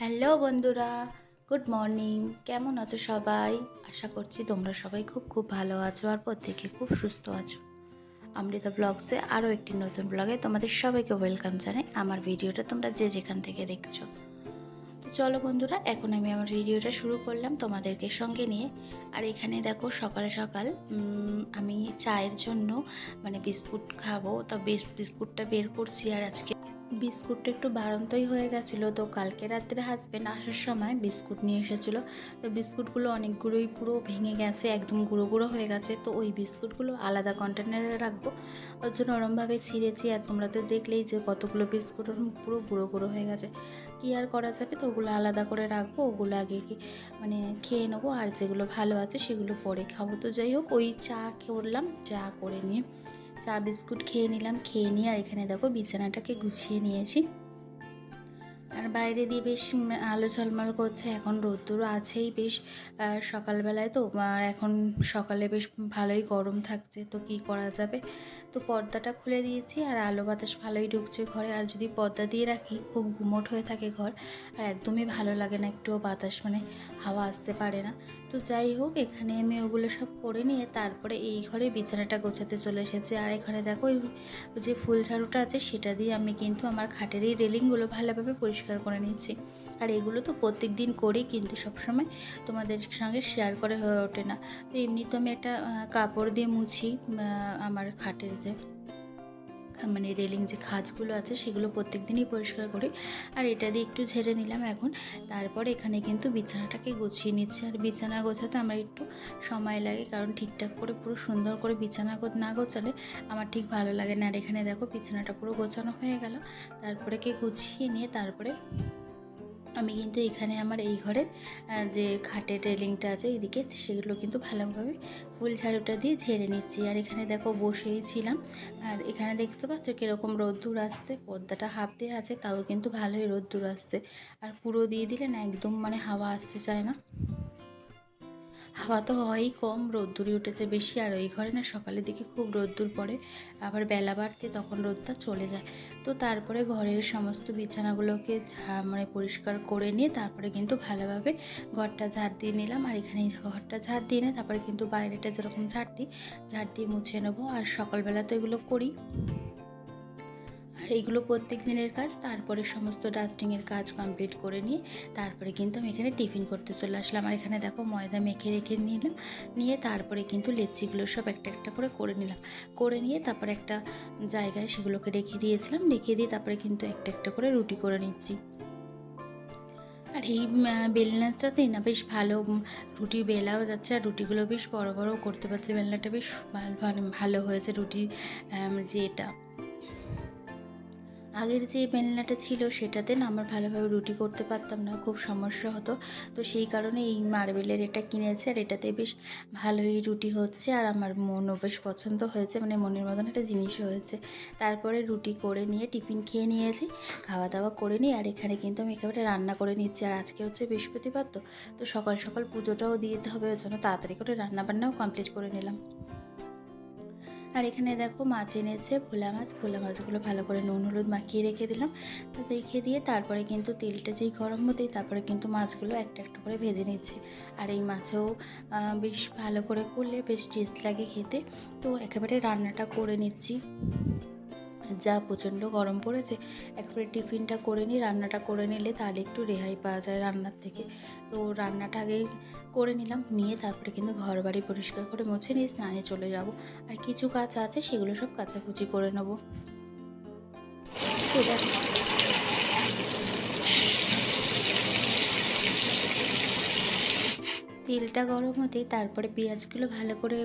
Hello বন্ধুরা, good morning. কেমন আছো সবাই? আশা করছি তোমরা সবাই খুব খুব ভালো আছো আর প্রত্যেকে খুব সুস্থ আছো। অমৃতা ব্লগসে আরও একটি নতুন ব্লগে তোমাদের সবাইকে ওয়েলকাম জানাই। আমার ভিডিওটা তোমরা যে যেখান থেকে দেখছ। তো চলো বন্ধুরা, এখন আমি আমার ভিডিওটা শুরু করলাম তোমাদেরকে সঙ্গে নিয়ে। আর এখানে দেখো সকালে সকাল আমি চায়ের জন্য মানে বিস্কুট খাব। তা বিস্কুটটা বের করছি আর আজকে বিস্কুটটা একটু বাড়ন্তই হয়ে গেছিল। তো কালকে রাত্রে হাজব্যান্ড আসার সময় বিস্কুট নিয়ে এসেছিল। তো বিস্কুটগুলো অনেকগুলোই পুরো ভেঙে গেছে, একদম গুঁড়ো গুঁড়ো হয়ে গেছে। তো ওই বিস্কুটগুলো আলাদা কন্টেনারে রাখব। ওর জন্য ওরমভাবে ছিঁড়েছি আর তোমরা তো দেখলেই যে কতগুলো বিস্কুট ওরম পুরো গুঁড়ো গুঁড়ো হয়ে গেছে। কী আর করা যাবে? তো ওগুলো আলাদা করে রাখব, ওগুলো আগে কি মানে খেয়ে নেব আর যেগুলো ভালো আছে সেগুলো পরে খাব। তো যাই হোক, ওই চা করলাম চা করে নিয়ে চা বিস্কুট খেয়ে নিলাম, খেয়ে নিয়ে আর এখানে দেখো বিছানাটাকে গুছিয়ে নিয়েছি। আর বাইরে দিয়ে বেশ আলো ঝলমল করছে, এখন রোদ্দুরও আছেই বেশ। সকালবেলায় তো এখন সকালে বেশ ভালোই গরম থাকছে, তো কি করা যাবে? তো পর্দাটা খুলে দিয়েছি আর আলো বাতাস ভালোই ঢুকছে ঘরে। আর যদি পর্দা দিয়ে রাখি, খুব গুমোট হয়ে থাকে ঘর আর একদমই ভালো লাগে না, একটুও বাতাস মানে হাওয়া আসতে পারে না। তো যাই হোক, এখানে আমি ওগুলো সব করে নিয়ে তারপরে এই ঘরে বিছানাটা গোছাতে চলে এসেছি। আর এখানে দেখো ওই যে ফুল ঝাড়ুটা আছে, সেটা দিয়ে আমি কিন্তু আমার খাটের এই রেলিংগুলো ভালোভাবে পরিষ্কার করে নিচ্ছি। আর এগুলো তো প্রত্যেক দিন করি কিন্তু সবসময় তোমাদের সঙ্গে শেয়ার করে হয়ে ওঠে না। তো এমনি তো আমি একটা কাপড় দিয়ে মুছি আমার খাটের যে মানে রেলিং যে খাঁজগুলো আছে সেগুলো প্রত্যেক দিনই পরিষ্কার করি। আর এটা দিয়ে একটু ঝেড়ে নিলাম এখন। তারপর এখানে কিন্তু বিছানাটাকে গুছিয়ে নিচ্ছে। আর বিছানা গোছাতে আমার একটু সময় লাগে কারণ ঠিকঠাক করে পুরো সুন্দর করে বিছানা না গোছালে আমার ঠিক ভালো লাগে না। আর এখানে দেখো বিছানাটা পুরো গোছানো হয়ে গেল। তারপরে কে গুছিয়ে নিয়ে তারপরে আমি কিন্তু এখানে আমার এই ঘরের যে খাটের রেলিংটা আছে এদিকে, সেগুলো কিন্তু ভালোভাবে ফুল ঝাড়ুটা দিয়ে ঝেড়ে নিচ্ছি। আর এখানে দেখো বসেই ছিলাম। আর এখানে দেখতে পাচ্ছ কীরকম রোদ্দুর আসছে, পর্দাটা হাফ দিয়ে আছে, তাও কিন্তু ভালোই রোদ্দুর আসছে। আর পুরো দিয়ে দিলে না একদম মানে হাওয়া আসতে চায় না। হাওয়া তো হয়ই কম, রোদ্দুরই উঠেছে বেশি, আর ওই ঘরে না সকালের দিকে খুব রোদ্দুর পড়ে। আবার বেলা বাড়তে তখন রোদটা চলে যায়। তো তারপরে ঘরের সমস্ত বিছানাগুলোকে মানে পরিষ্কার করে নিয়ে তারপরে কিন্তু ভালোভাবে ঘরটা ঝাড় দিয়ে নিলাম। আর এখানে ঘরটা ঝাড় দিয়ে নিয়ে তারপরে কিন্তু বাইরেটা যেরকম ঝাড় দিই, ঝাড় দিয়ে মুছে নেব। আর সকালবেলা তো এগুলো করি। আর এইগুলো প্রত্যেক দিনের কাজ, তারপরে সমস্ত ডাস্টিংয়ের কাজ কমপ্লিট করে নিয়ে, তারপরে কিন্তু আমি এখানে টিফিন করতে চলে আসলাম। আর এখানে দেখো ময়দা মেখে রেখে নিলাম, নিয়ে তারপরে কিন্তু লেচিগুলো সব একটা একটা করে করে নিলাম। করে নিয়ে তারপরে একটা জায়গায় সেগুলোকে রেখে দিয়েছিলাম, রেখে দিয়ে তারপরে কিন্তু একটা একটা করে রুটি করে নিচ্ছি। আর এই বেলনাটাতেই না বেশ ভালো রুটি বেলাও যাচ্ছে, আর রুটিগুলো বেশ বড় বড় করতে পারছে। বেলনাটা বেশ ভালো হয়েছে রুটির যে এটা আগের যে বেলনাটা ছিল সেটাতে না আমার ভালোভাবে রুটি করতে পারতাম না, খুব সমস্যা হতো। তো সেই কারণে এই মার্বেলের এটা কিনেছে আর এটাতে বেশ ভালোই রুটি হচ্ছে আর আমার মনও বেশ পছন্দ হয়েছে মানে মনের মতন একটা জিনিস হয়েছে। তারপরে রুটি করে নিয়ে টিফিন খেয়ে নিয়েছি, খাওয়া দাওয়া করে নিই আর এখানে কিন্তু আমি একেবারে রান্না করে নিচ্ছি। আর আজকে হচ্ছে বৃহস্পতিবার তো তো সকাল সকাল পুজোটাও দিয়ে দিতে হবে, ওই জন্য তাড়াতাড়ি করে রান্না বান্নাও কমপ্লিট করে নিলাম। আর এখানে দেখো মাছ এনেছে, ভোলা মাছ। ভোলা মাছগুলো ভালো করে নুন, হলুদ মাখিয়ে রেখে দিলাম। তো রেখে দিয়ে তারপরে কিন্তু তেলটা যেই গরম হতেই তারপরে কিন্তু মাছগুলো একটা একটা করে ভেজে নিচ্ছি। আর এই মাছেও বেশ ভালো করে করলে বেশ টেস্ট লাগে খেতে। তো একেবারে রান্নাটা করে নিচ্ছি। যা প্রচণ্ড গরম পড়েছে একবারে টিফিনটা করে নিই রান্নাটা করে নিলে তাহলে একটু রেহাই পাওয়া যায় রান্নার থেকে। তো রান্নাটা আগে করে নিলাম নিয়ে তারপরে কিন্তু ঘর বাড়ি পরিষ্কার করে মুছে নিয়ে স্নানে চলে যাব। আর কিছু কাজ আছে সেগুলো সব কাচাকুচি করে নেব। দেখো, তেলটা গরম হতে তারপরে পেঁয়াজগুলো ভালো করে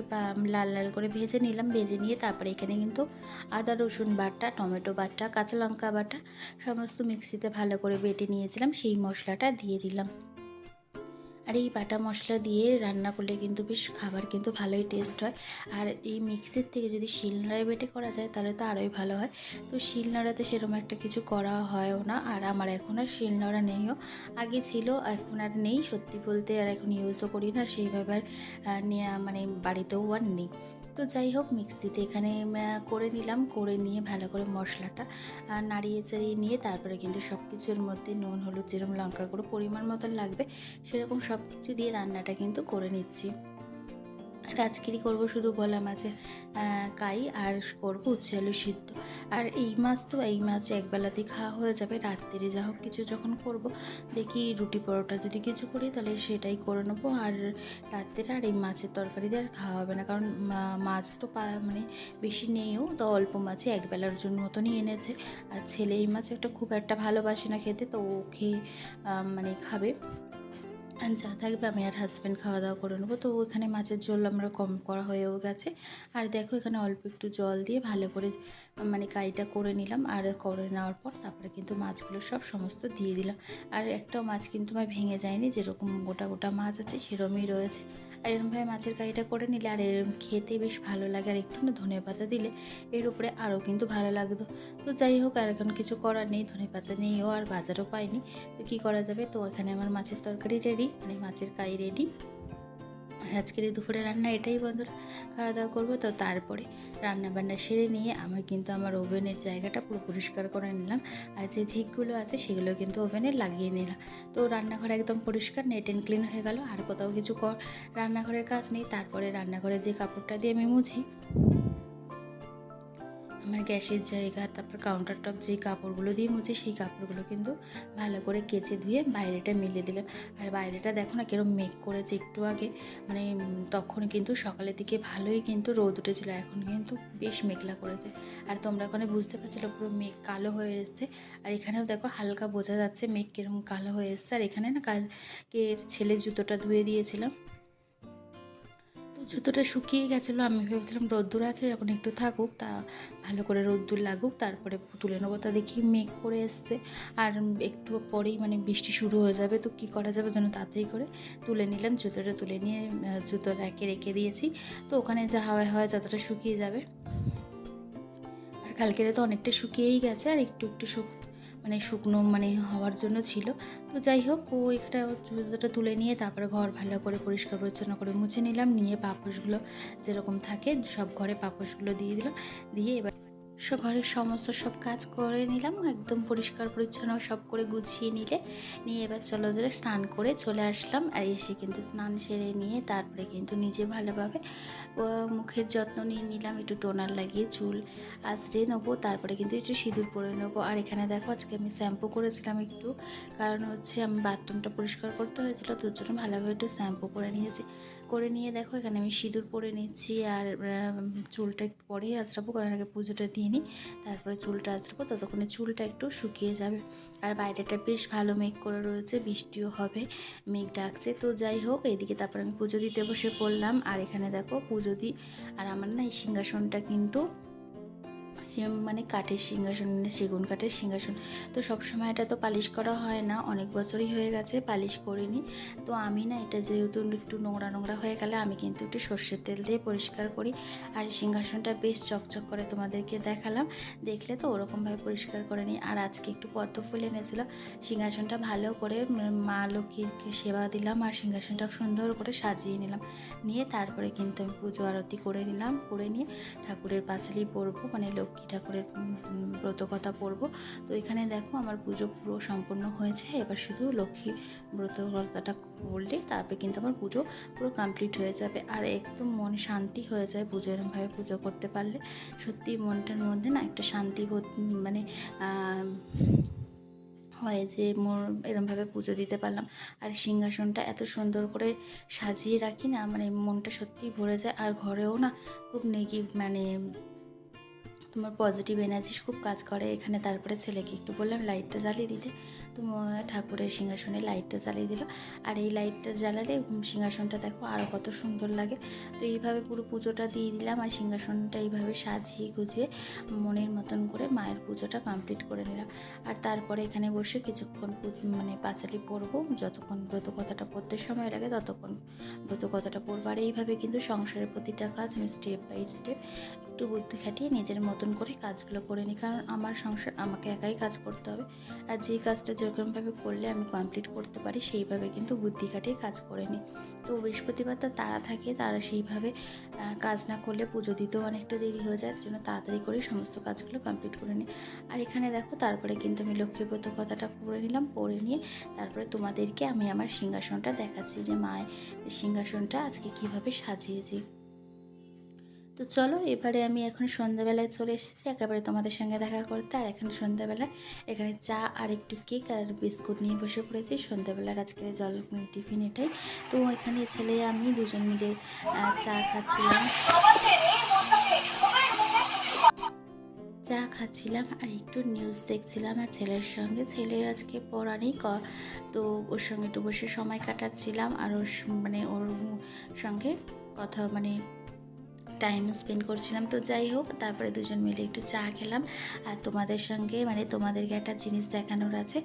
লাল লাল করে ভেজে নিলাম। ভেজে নিয়ে তারপরে এখানে কিন্তু আদা, রসুন বাটা, টমেটো বাটা, কাঁচা লঙ্কা বাটা, সমস্ত মিক্সিতে ভালো করে বেটে নিয়েছিলাম। সেই মশলাটা দিয়ে দিলাম। আর এই বাটা মশলা দিয়ে রান্না করলে কিন্তু বেশ খাবার কিন্তু ভালোই টেস্ট হয়। আর এই মিক্সির থেকে যদি শিলনোড়ায় বেটে করা যায়, তাহলে তো আরোই ভালো হয়। তো শিলনোড়াতে সেরকম একটা কিছু করা হয়ও না, আর আমার এখন আর শিলনোড়া নেইও আগে ছিল, এখন আর নেই সত্যি বলতে, আর এখন ইউজও করি না, সেইভাবে আর মানে বাড়িতেও আর নেই। তো যাই হোক, মিক্সিতে এখানে করে নিলাম। করে নিয়ে ভালো করে মশলাটা নাড়িয়ে চাড়িয়ে নিয়ে তারপরে কিন্তু সব কিছুর মধ্যে নুন, হলুদ, যেরকম লঙ্কা গুঁড়ো পরিমাণ মতন লাগবে, সেরকম সব কিছু দিয়ে রান্নাটা কিন্তু করে নিচ্ছি। আজকেরই করব শুধু গলা মাছের কাই আর করব উচ্ছে আলু সিদ্ধ। আর এই মাছ তো এই মাছ একবেলাতেই খাওয়া হয়ে যাবে রাত্রিরে যা হোক কিছু যখন করব, দেখি রুটি পরোটা যদি কিছু করি তাহলে সেটাই করে নেব। আর রাত্রে আর এই মাছের তরকারি দিয়ে আর খাওয়া হবে না, কারণ মাছ তো মানে বেশি নেইও, তো অল্প মাছই একবেলার জন্য মতনই এনেছে। আর ছেলে এই মাছ একটা খুব একটা ভালোবাসে না খেতে, তো ও খেয়ে মানে খাবে। যা থাকবে আমি আর হাজব্যান্ড খাওয়া দাওয়া করে নেব। তো ওখানে মাছের ঝোল আমরা কম করা হয়েও গেছে। আর দেখো এখানে অল্প একটু জল দিয়ে ভালো করে মানে কাইটা করে নিলাম। আর করে নেওয়ার পর তারপরে কিন্তু মাছগুলো সব সমস্ত দিয়ে দিলাম। আর একটাও মাছ কিন্তু আমার ভেঙে যায়নি। যেরকম গোটা গোটা মাছ আছে সেরকমই রয়েছে। আর এরমভাবে মাছের কারিটা করে নিলে আর এরম খেতে বেশ ভালো লাগে। আর একটু না ধনে পাতা দিলে এর উপরে আরও কিন্তু ভালো লাগতো। তো যাই হোক, আর এখন কিছু করার নেই, ধনে পাতা নেইও আর বাজারও পাইনি তো কী করা যাবে? তো এখানে আমার মাছের তরকারি রেডি মানে মাছের কাই রেডি আজকের এই দুপুরে রান্না এটাই বন্ধুরা। খাওয়া দাওয়া করব তো তারপরে রান্না বান্না সেরে নিয়ে আমার কিন্তু আমার ওভেনের জায়গাটা পুরো পরিষ্কার করে নিলাম। আর যে ঝিকগুলো আছে সেগুলো কিন্তু ওভেনে লাগিয়ে নিলাম। তো রান্নাঘর একদম পরিষ্কার নেট অ্যান্ড ক্লিন হয়ে গেল। আর কোথাও কিছু কর রান্নাঘরের কাজ নেই। তারপরে রান্নাঘরে যে কাপড়টা দিয়ে আমি মুছি আমার গ্যাসের জায়গা, তারপর কাউন্টার টপ যে কাপড়গুলো দিয়ে মুছি, সেই কাপড়গুলো কিন্তু ভালো করে কেচে ধুয়ে বাইরেটা মিলে দিলাম। আর বাইরেটা দেখো না কিরম মেঘ করেছে একটু আগে। মানে তখন কিন্তু সকালের দিকে ভালোই কিন্তু রোদ উঠেছিল, এখন কিন্তু বেশ মেঘলা করেছে। আর তোমরা ওখানে বুঝতে পারছিলো পুরো মেঘ কালো হয়ে এসছে। আর এখানেও দেখো হালকা বোঝা যাচ্ছে মেঘ কিরম কালো হয়ে এসছে। আর এখানে না কালকে ছেলে জুতোটা ধুয়ে দিয়েছিলাম। জুতোটা শুকিয়ে গেছিল, আমি ভেবেছিলাম রোদ্দুর আছে যখন একটু থাকুক, তা ভালো করে রোদ্দুর লাগুক, তারপরে তুলে নেব, তা দেখি মেঘ করে এসছে, আর একটু পরেই মানে বৃষ্টি শুরু হয়ে যাবে, তো কী করা যাবে যেন তাড়াতাড়ি করে তুলে নিলাম, জুতোটা তুলে নিয়ে জুতো রেখে রেখে দিয়েছি, তো ওখানে যা হাওয়ায় হাওয়ায় যতটা শুকিয়ে যাবে, আর কালকেরে তো অনেকটা শুকিয়েই গেছে, আর একটু একটু শুক মানে শুকনো মানে হওয়ার জন্য ছিল। তো যাই হোক, ও এখানে জুতোটা তুলে নিয়ে তারপরে ঘর ভালো করে পরিষ্কার পরিচ্ছন্ন করে মুছে নিলাম। নিয়ে পাপোশগুলো যেরকম থাকে সব ঘরে পাপোশগুলো দিয়ে দিলাম। দিয়ে এবার ঘরের সমস্ত সব কাজ করে নিলাম, একদম পরিষ্কার পরিচ্ছন্ন সব করে গুছিয়ে নিলে। নিয়ে এবার চলো যে স্নান করে চলে আসলাম আর এসে কিন্তু স্নান সেরে নিয়ে তারপরে কিন্তু নিজে ভালোভাবে মুখের যত্ন নিয়ে নিলাম, একটু টোনার লাগিয়ে চুল আঁচড়ে নেব, তারপরে কিন্তু একটু সিঁদুর পরে নেব। আর এখানে দেখো আজকে আমি শ্যাম্পু করেছিলাম একটু, কারণ হচ্ছে আমি বাথরুমটা পরিষ্কার করতে হয়েছিল তোর জন্য ভালোভাবে একটু শ্যাম্পু করে নিয়েছি। করে নিয়ে দেখো, এখানে আমি সিঁদুর পরে নিচ্ছি আর চুলটা একটু পরেই আঁচড়াবো, কারণ আগে পুজোটা দিয়ে নিই তারপরে চুলটা আঁচড়াবো, ততক্ষণে চুলটা একটু শুকিয়ে যাবে। আর বাইরেটা বেশ ভালো মেঘ করে রয়েছে, বৃষ্টিও হবে, মেঘ ডাকছে। তো যাই হোক এইদিকে তারপর আমি পুজো দিতে বসে পড়লাম। আর এখানে দেখো পুজো দিই আর আমার না এই সিংহাসনটা কিন্তু মানে কাঠের সিংহাসন মানে সেগুন কাঠের সিংহাসন। তো সব সময় এটা তো পালিশ করা হয় না, অনেক বছরই হয়ে গেছে পালিশ করিনি। তো আমি না এটা যেহেতু একটু নোংরা নোংরা হয়ে গেলে আমি কিন্তু একটু সর্ষের তেল দিয়ে পরিষ্কার করি। আর সিংহাসনটা বেশ চকচক করে তোমাদেরকে দেখালাম। দেখলে তো ওরকমভাবে পরিষ্কার করে নিই। আর আজকে একটু পদ্ম ফুল এনেছিল, সিংহাসনটা ভালো করে মা লক্ষ্মীকে সেবা দিলাম আর সিংহাসনটা সুন্দর করে সাজিয়ে নিলাম। নিয়ে তারপরে কিন্তু আমি পুজো আরতি করে নিলাম, করে নিয়ে ঠাকুরের পাঁচালি পরবো মানে লক্ষ্মী ঠাকুরের উম, উম, ব্রতকথা পরবো তো এখানে দেখো আমার পুজো পুরো সম্পূর্ণ হয়েছে। এবার শুধু লক্ষ্মী ব্রতকথাটা বললে তারপরে কিন্তু আমার পুজো পুরো কমপ্লিট হয়ে যাবে। আর একদম মন শান্তি হয়ে যায় পুজো এরমভাবে পুজো করতে পারলে। সত্যি মনটার মধ্যে না একটা শান্তি মানে হয় যে মোর এরমভাবে পুজো দিতে পারলাম। আর সিংহাসনটা এত সুন্দর করে সাজিয়ে রাখি না মানে মনটা সত্যিই ভরে যায়। আর ঘরেও না খুব নেগি মানে তোমার পজিটিভ এনার্জি খুব কাজ করে। এখানে তারপরে ছেলেকে একটু বললাম লাইটটা জ্বালিয়ে দিতে। তো ঠাকুরের সিংহাসনে লাইটটা জ্বালিয়ে দিল। আর এই লাইটটা জ্বালালে সিংহাসনটা দেখো আরও কত সুন্দর লাগে। তো এইভাবে পুরো পুজোটা দিয়ে দিলাম আর সিংহাসনটা এইভাবে সাজিয়ে গুজিয়ে মনের মতন করে মায়ের পুজোটা কমপ্লিট করে নিলাম। আর তারপরে এখানে বসে কিছুক্ষণ মানে পাঁচালি পড়ব। যতক্ষণ ব্রত কথাটা পড়তে সময় লাগে, ততক্ষণ ব্রত কথাটা পড়ব। আর এইভাবে কিন্তু সংসারের প্রতিটা কাজ আমি স্টেপ বাই স্টেপ একটু বুদ্ধি খাটিয়ে নিজের মতন করে কাজগুলো করে নিই। কারণ আমার সংসার, আমাকে একাই কাজ করতে হবে। আর যেই কাজটা যেরকমভাবে করলে আমি কমপ্লিট করতে পারি, সেইভাবে কিন্তু বুদ্ধি খাটিয়ে কাজ করে নিই। তো বৃহস্পতিবার তো তারা থাকে, তারা সেইভাবে কাজ না করলে পুজো দিতেও অনেকটা দেরি হয়ে যায়। জন্য তাড়াতাড়ি করে সমস্ত কাজগুলো কমপ্লিট করে নিই। আর এখানে দেখো, তারপরে কিন্তু আমি লক্ষ্মীব্রত কথাটা পড়ে নিলাম, পড়ে নিয়ে তারপরে তোমাদেরকে আমি আমার সিংহাসনটা দেখাচ্ছি যে মায়ের সিংহাসনটা আজকে কীভাবে সাজিয়েছি। তো চলো, এবারে আমি এখন সন্ধ্যাবেলায় চলে এসেছি। একেবারে তোমাদের সঙ্গে দেখা করতে। আর এখানে সন্ধ্যাবেলায় এখানে চা আর একটু কেক আর বিস্কুট নিয়ে বসে পড়েছি। সন্ধ্যাবেলার আজকের জল টিফিন এটাই। তো এখানে ছেলে আমি দুজন মিলে চা খাচ্ছিলাম। চা খাচ্ছিলাম আর একটু নিউজ দেখছিলাম আর ছেলের সঙ্গে। ছেলের আজকে পড়া নেই তো ওর সঙ্গে একটু বসে সময় কাটাচ্ছিলাম। আর ওর মানে ওর সঙ্গে কথা মানে টাইম স্পেন্ড করছিলাম, তো যাই হোক, তারপরে দুজন মিলে একটু চা খেলাম। আর তোমাদের সঙ্গে মানে তোমাদেরকে একটা জিনিস দেখানোর আছে।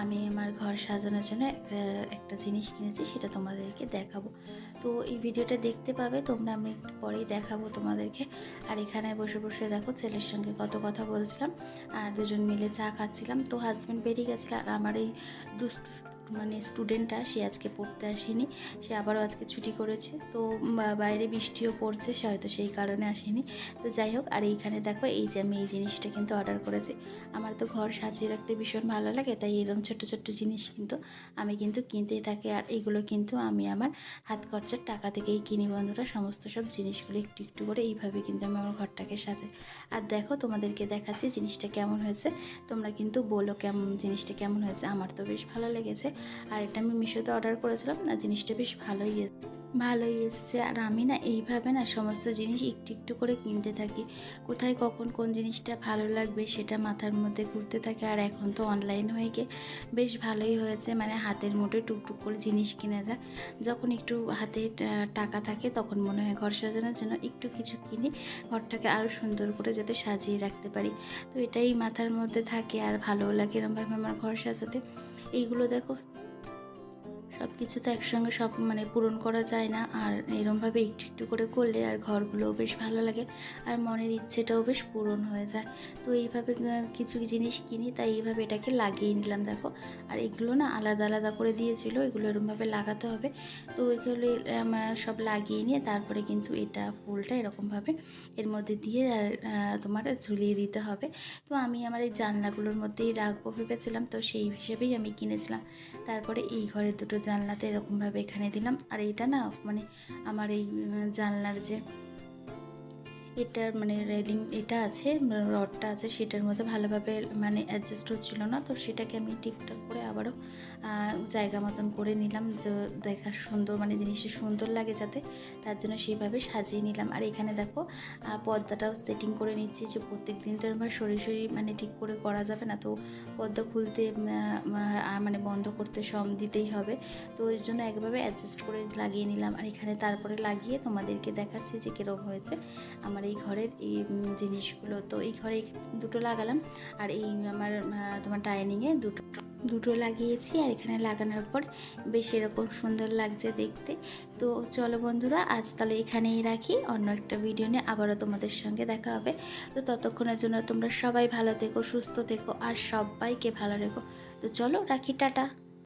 আমি আমার ঘর সাজানোর জন্য একটা জিনিস কিনেছি, সেটা তোমাদেরকে দেখাবো। তো এই ভিডিওটা দেখতে পাবে, তোমরা আমি একটু পরেই দেখাবো তোমাদেরকে। আর এখানে বসে বসে দেখো, ছেলের সঙ্গে কত কথা বলছিলাম। আর দুজন মিলে চা খাচ্ছিলাম। তো হাজব্যান্ড বেরিয়ে গেছিল, আর আমার এই দুষ্টু মানে স্টুডেন্টটা সে আজকে পড়তে আসেনি, সে আবারও আজকে ছুটি করেছে। তো বাইরে বৃষ্টিও পড়ছে, সে হয়তো সেই কারণে আসেনি। তো যাই হোক, আর এইখানে দেখো, এই যে আমি এই জিনিসটা কিন্তু অর্ডার করেছি। আমার তো ঘর সাজিয়ে রাখতে ভীষণ ভালো লাগে, তাই এরকম ছোট্ট ছোট্ট জিনিস কিন্তু আমি কিন্তু কিনতেই থাকি। আর এগুলো কিন্তু আমি আমার হাত খরচার টাকা থেকেই কিনি বন্ধুরা। সমস্ত সব জিনিসগুলো একটু একটু করে এইভাবে কিন্তু আমি আমার ঘরটাকে সাজাই। আর দেখো, তোমাদেরকে দেখাচ্ছি জিনিসটা কেমন হয়েছে। তোমরা কিন্তু বলো কেমন, জিনিসটা কেমন হয়েছে। আমার তো বেশ ভালো লেগেছে। আর এটা আমি মিশোতে অর্ডার করেছিলাম আর জিনিসটা বেশ ভালোই এসেছে ভালোই এসছে। আর আমি না, এইভাবে না, সমস্ত জিনিস একটু একটু করে কিনতে থাকি। কোথায় কখন কোন জিনিসটা ভালো লাগবে সেটা মাথার মধ্যে ঘুরতে থাকে। আর এখন তো অনলাইন হয়ে গিয়ে বেশ ভালোই হয়েছে। মানে হাতের মুঠে টুকটুক করে জিনিস কিনে যায়। যখন একটু হাতে টাকা থাকে, তখন মনে হয় ঘর সাজানোর জন্য একটু কিছু কিনে ঘরটাকে আরও সুন্দর করে যাতে সাজিয়ে রাখতে পারি। তো এটাই মাথার মধ্যে থাকে। আর ভালোও লাগে এরমভাবে আমার ঘর সাজাতে। এইগুলো দেখো সব কিছু তো একসঙ্গে সব মানে পূরণ করা যায় না। আর এরমভাবে একটু একটু করে করলে আর ঘরগুলোও বেশ ভালো লাগে আর মনের ইচ্ছেটাও বেশ পূরণ হয়ে যায়। তো এইভাবে কিছু জিনিস কিনি, তাই এইভাবে এটাকে লাগিয়ে নিলাম, দেখো। আর এগুলো না আলাদা আলাদা করে দিয়েছিল, এগুলো এরমভাবে লাগাতে হবে। তো এগুলো সব লাগিয়ে নিয়ে তারপরে কিন্তু এটা ফুলটা এরকমভাবে এর মধ্যে দিয়ে আর তোমার ঝুলিয়ে দিতে হবে। তো আমি আমার এই জানলাগুলোর মধ্যেই রাখব ভেবেছিলাম, তো সেই হিসেবেই আমি কিনেছিলাম। তারপরে এই ঘরের দুটো জানলাতে এরকমভাবে এখানে দিলাম। আর এইটা না মানে আমার এই জানলার যে এটার মানে রেলিং এটা আছে রডটা আছে, সেটার মধ্যে ভালোভাবে মানে অ্যাডজাস্ট হচ্ছিল না, তো সেটাকে আমি ঠিকঠাক করে আবারও জায়গা মতন করে নিলাম যে দেখা সুন্দর মানে জিনিসটা সুন্দর লাগে যাতে, তার জন্য সেইভাবে সাজিয়ে নিলাম। আর এখানে দেখো পর্দাটাও সেটিং করে নিচ্ছি যে প্রত্যেক দিন তো এরকম সরাসরি মানে ঠিক করে করা যাবে না, তো পর্দা খুলতে মানে বন্ধ করতে সম দিতেই হবে, তো ওই জন্য একভাবে অ্যাডজাস্ট করে লাগিয়ে নিলাম। আর এখানে তারপরে লাগিয়ে তোমাদেরকে দেখাচ্ছি যে কীরকম হয়েছে, আমার এই ঘরের এই জিনিসগুলো। তো এই ঘরে দুটো লাগালাম আর এই আমার তোমার ডাইনিংয়ে দুটো দুটো লাগিয়েছি আর এখানে লাগানোর পর বেশ এরকম সুন্দর লাগছে দেখতে। তো চলো বন্ধুরা, আজ তাহলে এখানেই রাখি। অন্য একটা ভিডিও নিয়ে আবারও তোমাদের সঙ্গে দেখা হবে। তো ততক্ষণের জন্য তোমরা সবাই ভালো থেকো, সুস্থ থেকো আর সবাইকে ভালো রেখো। তো চলো রাখি, টাটা।